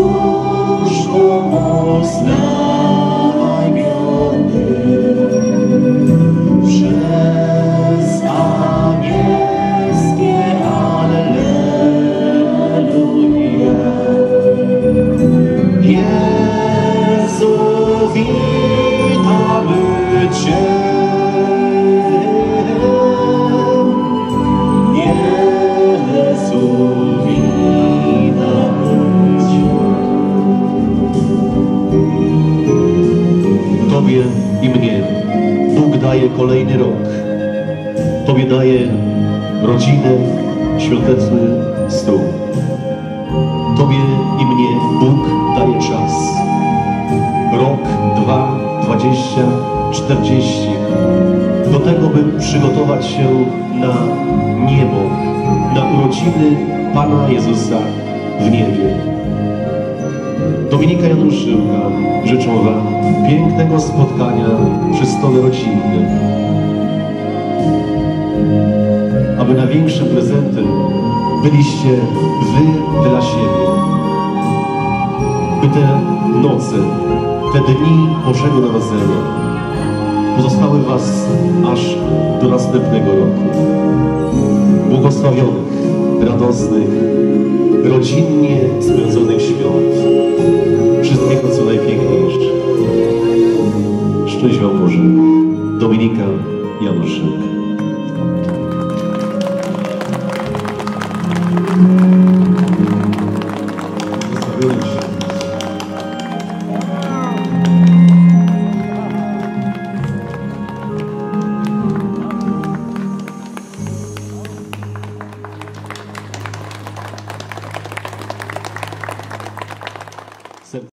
скучно, но. Daje kolejny rok. Tobie daje rodzinę, świąteczny stół. Tobie i mnie Bóg daje czas. Rok, dwa, dwadzieścia, czterdzieści. Do tego, by przygotować się na niebo, na urodziny Pana Jezusa w niebie. Dominika Januszyłka życzą Wam pięknego spotkania przy stole rodzinnym. Aby największym prezentem byliście Wy dla siebie. By te noce, te dni Bożego Narodzenia pozostały Was aż do następnego roku. Błogosławionych, radosnych, rodzinnie spędzonych świąt. Wszystkiego, co najpiękniejsze. Szczęść Wam Boże. Dominika Januszek.